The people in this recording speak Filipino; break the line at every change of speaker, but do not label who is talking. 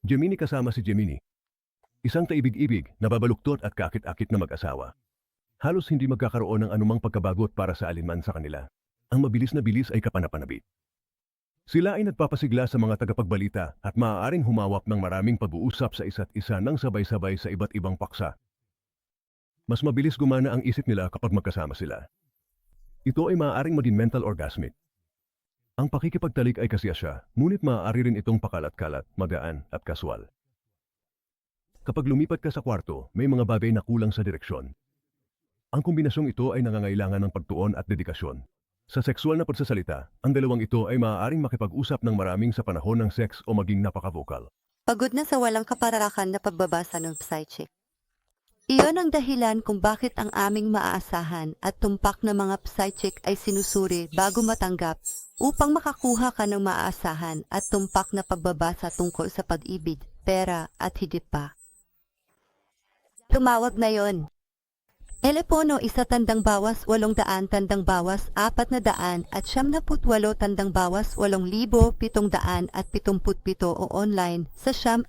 Gemini kasama si Gemini. Isang taibig-ibig, nababaluktot at kakit-akit na mag-asawa. Halos hindi magkakaroon ng anumang pagkabagot para sa alinman sa kanila. Ang mabilis na bilis ay kapanapanabik. Sila ay nagpapasigla sa mga tagapagbalita at maaaring humawak ng maraming pag-uusap sa isa't isa ng sabay-sabay sa iba't ibang paksa. Mas mabilis gumana ang isip nila kapag magkasama sila. Ito ay maaaring maging mental orgasmic. Ang pakikipagtalik ay kasiya siya, ngunit maaari rin itong pakalat-kalat, magaan at kaswal. Kapag lumipat ka sa kwarto, may mga bagay na kulang sa direksyon. Ang kombinasyong ito ay nangangailangan ng pagtuon at dedikasyon. Sa sexual na pagsasalita, ang dalawang ito ay maaaring makipag-usap ng maraming sa panahon ng sex o maging napaka-vocal.
Pagod na sa walang kapararakan na pagbabasa ng psychic. Iyon ang dahilan kung bakit ang aming maaasahan at tumpak na mga psychic ay sinusuri bago matanggap upang makakuha ka ng maaasahan at tumpak na pagbabasa tungkol sa pag-ibig, pera at higit pa. Tumawag na yon. Telepono isa tandang bawas walong daan tandang bawas apat na daan at siyam na putwalo tandang bawas walong libo pitong daan at pitumput pito o online sa siyam.